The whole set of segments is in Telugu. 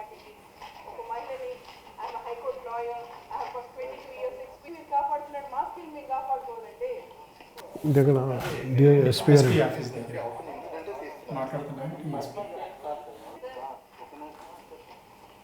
పార్టీకి ఒక మహిళని ఆయన హైకోర్టు లాయర్ ఆయన first twenty two years experience కాపాడుతున్నాడు మా స్కిల్ మేము కాపాడుకోవాలండి దగ్గర ఎస్పీ గారు ఎస్పీ ఆఫీస్ దగ్గర మాట్లాడుతున్నాను టీఎస్పీ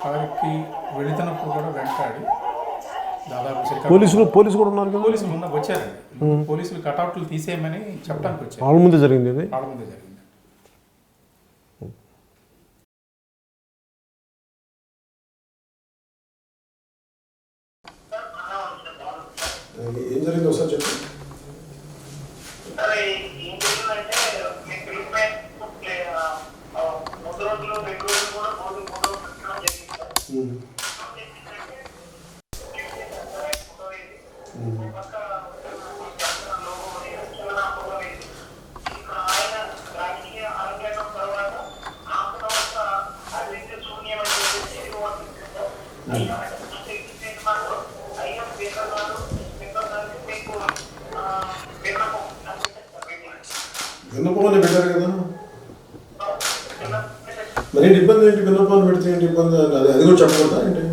కారుకి వెళుతున్నప్పుడు కూడా వెంటాడి దాదాపు సరిగ్గా పోలీసులు పోలీసు కూడా ఉన్నారు కదా పోలీసులు ఉన్న వచ్చారండి పోలీసులు కటౌట్లు తీసేయమని చెప్పడానికి వచ్చారు వాళ్ళ ముందే జరిగింది వాళ్ళ ముందే జరిగింది ఏం జరిగింది ఒకసారి చెప్పండి సరే ఏం జరిగిందంటే మీ ట్రీట్మెంట్ మూడు రోజులు రెండు రోజులు కూడా మూడు మూడు రోజులు పెట్టడం జరిగింది సార్. పక్క లోగో అనేది, చిన్న లోగో అనేది. ఇక్కడ ఆయన రాజకీయ అరంగేట్రం తర్వాత నాకు తర్వాత అది అయితే శూన్యం అని చెప్పేసి ఇది వచ్చింది సార్. అయ్యా, అంటే ఈ సినిమాలో అయ్యా స్పీకర్ గారు స్పీకర్ గారికి మీకు ఆ, విన్నపం అని చెప్పేసి సార్ మీటింగ్. విన్నపంలోనే పెట్టారు కదా. మరి ఏంటి ఇబ్బంది ఏంటి? విన్నపాన్ని పెడితే ఏంటి ఇబ్బంది? అది అది కూడా చెప్పకూడదా ఏంటి?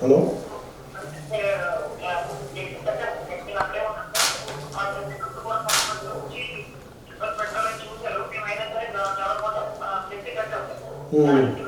హలో? ఉమ్,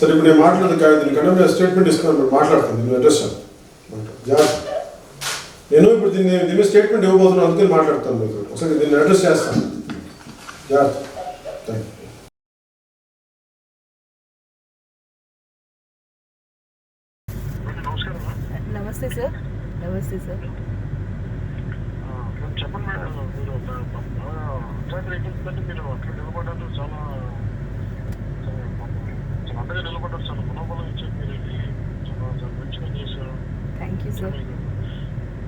సరే ఇప్పుడు నేను మాట్లాడదు కాదు దీనికన్నా నేను స్టేట్మెంట్ ఇస్తున్నాను ఇప్పుడు మాట్లాడతాను నేను అడ్రస్ జాగ్రత్త నేను ఇప్పుడు దీన్ని దీని స్టేట్మెంట్ ఇవ్వబోతున్నాను అందుకని మాట్లాడతాను మీకు ఒకసారి దీన్ని అడ్రస్ చేస్తాను జాగ్రత్త థ్యాంక్ యూ నమస్తే సార్ నమస్తే సార్ చెప్పండి మేడం మీరు మీరు చాలా అండగా నిలబడ్డారు చాలా మనోబలం ఇచ్చారు మీరు ఇది చాలా చాలా మంచిగా చేశారు థ్యాంక్ యూ సార్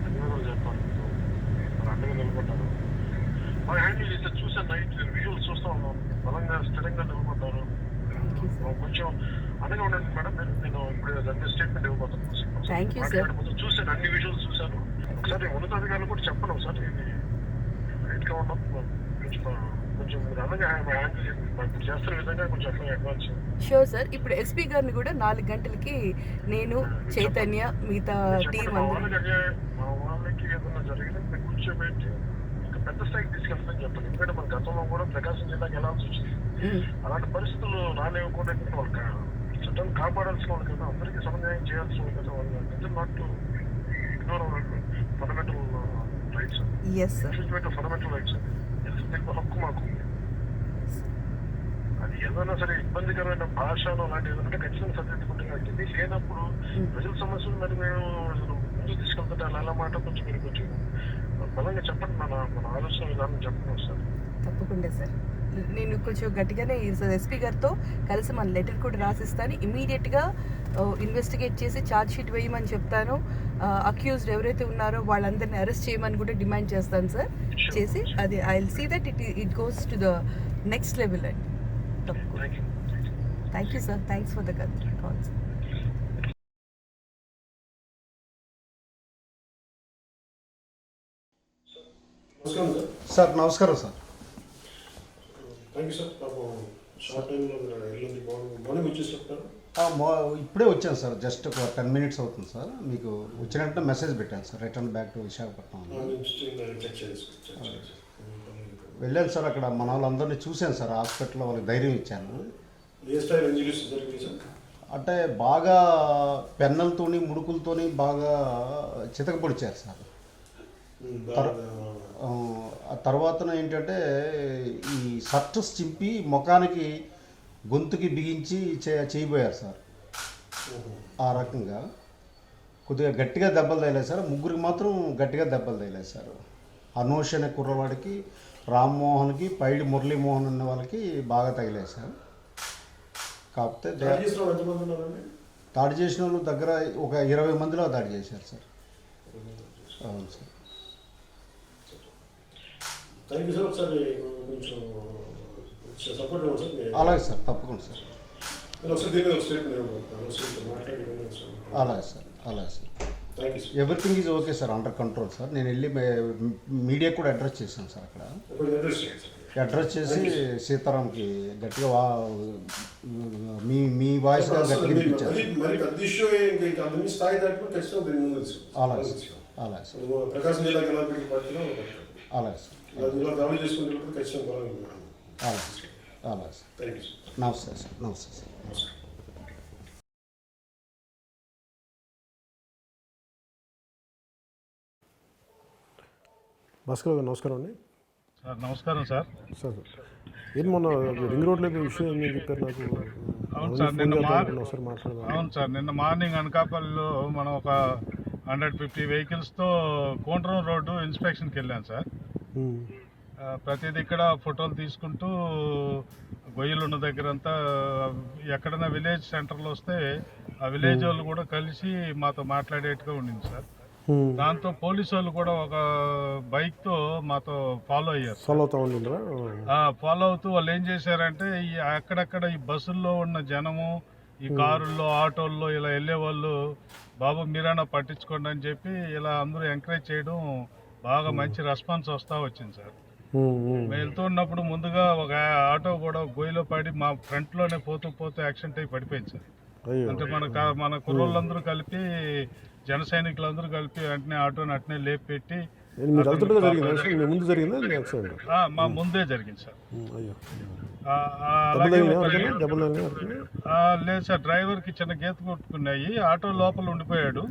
ధన్యవాదాలు చెప్పాలి మీరు అండగా నిలబడ్డారు బాగా హ్యాండిల్ చేశారు చూసాను నైట్ విజువల్స్ చూస్తా ఉన్నాం బలంగా స్థిరంగా నిలబడ్డారు థ్యాంక్ యూ సార్ కొంచెం అండగా ఉండండి మేడం నేను నేను ఇప్పుడు దాన్ని స్టేట్మెంట్ you, sir. మాట్లాడబోతున్నాను. చూశాను అన్ని విజువల్స్ చూశాను ఒకసారి ఉన్నతాధికారులు కూడా చెప్పండి ఒకసారి ఇది రైట్గా ఉన్నాం కొంచెం హ్యాండిల్ చేస్తున్న విధంగా కొంచెం అడ్వాన్స్ షూర్ సార్ ఇప్పుడు ఎస్పీ గారిని కూడా నాలుగు గంటలకి నేను చైతన్య మిగతా టీం అందరూ మా వాళ్ళకి ఏదైనా జరిగితే కూర్చోబెట్టి పెద్ద స్థాయికి చెప్పండి. ఎందుకంటే మన గతంలో కూడా ప్రకాశం జిల్లాకి వెళ్ళాల్సి వచ్చింది మ్మ్. అలాంటి పరిస్థితులు రానివ్వకుండా కా- చట్టాన్ని కాపాడాల్సిన వాళ్ళు కదా. అందరికీ సమన్వయం చేయాల్సిన వాళ్ళు కదా. వాళ్ళు not ignore fundamental rights fundamental rights హక్కు మాకు ఉంది. అది ఏదైనా సరే ఇబ్బందికరమైన భాషలో అలాంటి ఏదంటే ఖచ్చితంగా సరిదిద్దుకుంటే ఇది లేనప్పుడు ప్రజల సమస్యలు మరి మేము అసలు ముందుకు తీసుకెళ్తుంటే అలా అలా మాట కొంచెం మీరు కొంచెం బలంగా చెప్పండి మన మన ఆలోచన విధానం చెప్పండి ఒకసారి. తప్పకుండా సార్. నేను కొంచెం గట్టిగానే ఎస్పీ గారితో కలిసి మన లెటర్ కూడా రాసిస్తాను. ఇమీడియట్గా ఇన్వెస్టిగేట్ చేసి ఛార్జ్ షీట్ వేయమని చెప్తాను. అక్యూజ్డ్ ఎవరైతే ఉన్నారో వాళ్ళందరిని అరెస్ట్ చేయమని కూడా డిమాండ్ చేస్తాను సార్. చేసి అది I will see that it it goes to the next level అండి. తప్పకుండా. Thank you thank you sir thanks for the call sir నమస్కారం సార్ సార్ నమస్కారం సార్ థ్యాంక్ యూ సార్ పాపం షార్ట్ టైంలో ఎల్లుండి మార్నింగ్ ఇప్పుడే వచ్చాను సార్. జస్ట్ ఒక టెన్ మినిట్స్ అవుతుంది సార్. మీకు వచ్చిన వెంటనే మెసేజ్ పెట్టాను sir. Return back to Visakhapatnam. వెళ్ళాను సార్ అక్కడ. మన వాళ్ళందరినీ చూశాను సార్. హాస్పిటల్లో వాళ్ళకి ధైర్యం ఇచ్చాను. అంటే బాగా పెన్నలతోని ముడుకులతోని బాగా చితక పొడిచారు సార్ తర్వాత ఏంటంటే ఈ షర్ట్స్ చింపి ముఖానికి గొంతుకి బిగించి చే చేయబోయారు సార్. ఆ రకంగా. కొద్దిగా గట్టిగా దెబ్బలు తగిలాయి సార్. ముగ్గురికి మాత్రం గట్టిగా దెబ్బలు తగిలాయి సార్. అనూష్ అనే కుర్రవాడికి రామ్మోహన్కి పైడి మురళీమోహన్ అనే వాళ్ళకి బాగా తగిలాయి సార్. కాకపోతే దాడి చేసిన వాళ్ళు దగ్గర ఒక ఇరవై మందిలో దాడి చేశారు సార్. అవును సార్. థ్యాంక్ యూ సార్ ఒకసారి కొంచెం సపోర్ట్ ఇవ్వండి సార్ మీరు- అలాగే సార్ తప్పకుండా సార్. అలాగే సార్ అలాగే sir. Everything is okay sir under control sir నేను వెళ్ళి మీడియా కూడా అడ్రస్ చేశాను సార్ అక్కడ. అడ్రస్ చేసి సీతారాంకి గట్టిగా వా మీ మీ వాయిస్ గట్టిగా వినిపించారు. అలాగే సార్ అలాగే సార్ సార్ ఇలా దాడులు చేసుకుంటే ఖచ్చితంగా పొలం అలాగే సార్. అలాగే సార్. థ్యాంక్ యూ సార్ నమస్తే సార్. నమస్తే సార్. నమస్కారం. భాస్కర్ గారు నమస్కారం అండి. సార్ నమస్కారం సార్. సార్ ఏం మొన్న రింగ్ రోడ్లో విషయం ఏం చెప్పారు నాకు? అవును సార్, నిన్న ఫోన్ మా- చేద్దాం ఒకసారి మాట్లాడదాం అవును సార్ నిన్న మార్నింగ్ అనకాపల్లిలో మనం ఒక హండ్రెడ్ ఫిఫ్టీ వెహికల్స్తో కోంట్రం రోడ్డు ఇన్స్పెక్షన్కి వెళ్ళాం సార్. ప్రతిదీ ఇక్కడ ఫోటోలు తీసుకుంటూ గొయ్యలు ఉన్న దగ్గర అంతా ఎక్కడైనా విలేజ్ సెంటర్లో వస్తే ఆ విలేజ్ వాళ్ళు కూడా కలిసి మాతో మాట్లాడేట్టుగా ఉండింది సార్. దాంతో పోలీసు వాళ్ళు కూడా ఒక బైక్తో మాతో ఫాలో అయ్యారు ఫాలో ఫాలో అవుతూ వాళ్ళు ఏం చేశారంటే ఈ అక్కడక్కడ ఈ బస్సుల్లో ఉన్న జనము ఈ కారుల్లో ఆటోల్లో ఇలా వెళ్ళే వాళ్ళు బాబు మీరైనా పట్టించుకోండి అని చెప్పి ఇలా అందరూ ఎంకరేజ్ చేయడం బాగా మంచి రెస్పాన్స్ వస్తా వచ్చింది సార్. ఉమ్, ఉమ్. మేము. వెళ్తూ ఉన్నప్పుడు ముందుగా ఒక ఆటో కూడా గొయ్యిలో పడి మా ఫ్రంట్లోనే పోతూ పోతూ యాక్సిడెంట్ అయి పడిపోయింది సార్. అంటే మన క- మన కుర్రోళ్ళందరూ కలిపి జన సైనికులందరూ కలిపి వెంటనే ఆటోని అట్నే లేపి పెట్టి మీ ముందు జరిగిందా? సార్. లేదు సార్ డ్రైవర్కి చిన్న గీత కొట్టుకున్నాయి. ఆటో లోపల ఉండిపోయాడు.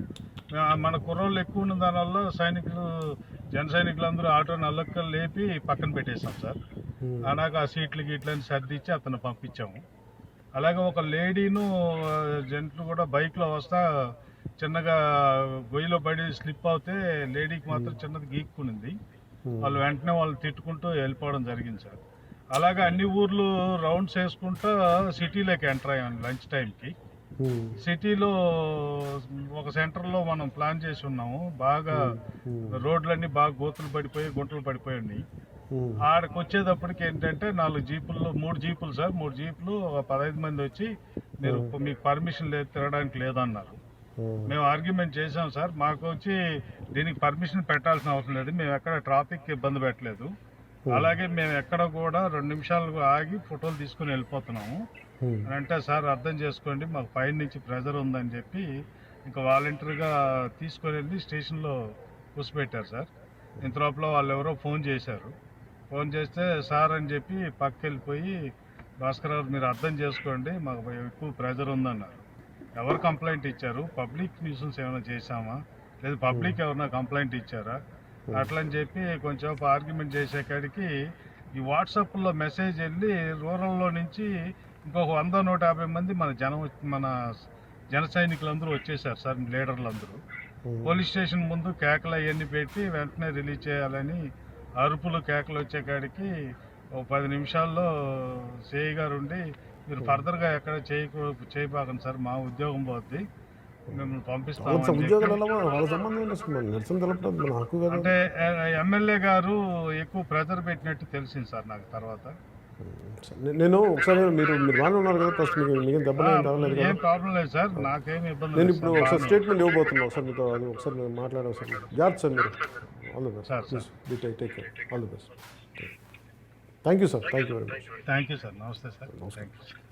మన కుర్రోళ్ళు ఎక్కువ ఉన్న దానివల్ల సైనికులు జన సైనికులు అందరూ ఆటో నల్లక్క లేపి పక్కన పెట్టేశాం సార్. అలాగ ఆ సీట్లు గీట్లని సర్దిచ్చి అతను పంపించాము. అలాగే ఒక లేడీను జంట్లు కూడా బైక్లో వస్తా చిన్నగా గొయ్యిలో పడి స్లిప్ అవుతే లేడీకి మాత్రం చిన్నది గీక్కునింది. వాళ్ళు వెంటనే వాళ్ళు తిట్టుకుంటూ వెళ్ళిపోవడం జరిగింది సార్. అలాగే అన్ని ఊర్లు రౌండ్స్ వేసుకుంటూ సిటీలోకి ఎంటర్ అయ్యాం లంచ్ టైంకి. సిటీలో ఒక సెంటర్లో మనం ప్లాన్ చేసి ఉన్నాము. బాగా రోడ్లన్నీ బాగా గోతులు పడిపోయి గుంటలు పడిపోయి ఉన్నాయి. ఆడకు వచ్చేటప్పటికి ఏంటంటే నాలుగు జీపుల్లో మూడు జీపులు సార్ మూడు జీపులు ఒక పదహైదు మంది వచ్చి మీరు మీకు పర్మిషన్ లేదు తిరగడానికి లేదన్నారు. మేము ఆర్గ్యుమెంట్ చేసాం సార్ మాకు వచ్చి దీనికి పర్మిషన్ పెట్టాల్సిన అవసరం లేదు మేము ఎక్కడ ట్రాఫిక్ ఇబ్బంది పెట్టలేదు. అలాగే మేము ఎక్కడ కూడా రెండు నిమిషాలు ఆగి ఫోటోలు తీసుకుని వెళ్ళిపోతున్నాము. అని అంటే సార్ అర్థం చేసుకోండి మాకు పైన నుంచి ప్రెజర్ ఉందని చెప్పి ఇంకా వాలంటీర్గా తీసుకొని వెళ్ళి స్టేషన్లో కూర్చోబెట్టారు సార్. ఇంత లోపల వాళ్ళు ఎవరో ఫోన్ చేశారు. ఫోన్ చేస్తే సార్ అని చెప్పి పక్కకి వెళ్ళిపోయి భాస్కర్ గారు మీరు అర్థం చేసుకోండి మాకు ఎక్కువ ప్రెజర్ ఉందన్నారు. ఎవరు కంప్లైంట్ ఇచ్చారు? పబ్లిక్ న్యూసెన్స్ ఏమైనా చేశామా? లేదు పబ్లిక్ ఎవరైనా కంప్లైంట్ ఇచ్చారా? అట్లని చెప్పి కొంచెం ఆర్గ్యుమెంట్ చేసే కాడికి ఈ వాట్సాప్లో మెసేజ్ వెళ్ళి రూరల్లో నుంచి ఇంకొక వంద నూట యాభై మంది మన జనం మన జన సైనికులందరూ వచ్చేసారు సార్ లీడర్లందరూ. పోలీస్ స్టేషన్ ముందు కేకలు అవన్నీ పెట్టి వెంటనే రిలీజ్ చేయాలని అరుపులు కేకలు వచ్చే కాడికి ఒక పది నిమిషాల్లో సేయి గారు ఉండి మీరు ఫర్దర్గా ఎక్కడ చేయకూ చేయబాకండి సార్ మా ఉద్యోగం పోద్ది. మిమ్మల్ని కదా. అంటే ఎమ్మెల్యే గారు ఎక్కువ ప్రెజర్ పెట్టినట్టు తెలిసింది సార్ నాకు తర్వాత. నేను ఒకసారి మీరు మీరు బాగానే ఉన్నారు కదా ఫస్ట్ మీకు మీకు దెబ్బలు ఏం తగలేదు ఏం కదా ప్రాబ్లం లేదు సార్ నాకేం ఇబ్బంది నేను ఇప్పుడు సార్, ఒకసారి స్టేట్మెంట్ ఇవ్వబోతున్నాను ఒకసారి మీతో అది ఒకసారి నేను మాట్లాడే ఒకసారి. జాగ్రత్త సార్ మీరు. All the best sir, please be take take care all the best thank you sir thank you very much thank you sir నమస్తే సార్ థ్యాంక్ యూ